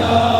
다.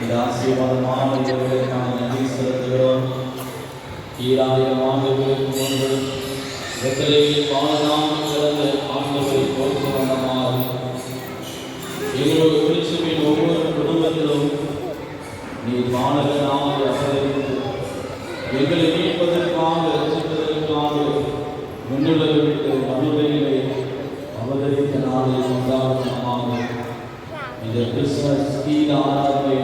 இந்த ஆசீர்வாதமான இரவுகளை நாம் நன்றி செலுத்துகிறோம் ஈராயிரம் ஆண்டுகளுக்கு முன்பு வெத்தலையில் பாலனாக பிறந்த ஆண்டவரை போற்று வண்ணமாக எங்களோட திருச்சபையின் ஒவ்வொரு குடும்பத்திலும் நீ மாணவனாக அவதரித்து எங்களை மீட்பதற்காக ரசிப்பதற்காக விண்ணுலக விட்டு மனுவையிலே அவதரித்த நாளை கொண்டாடுவோமாக இந்த கிறிஸ்துமஸ் கீழ ஆராதனை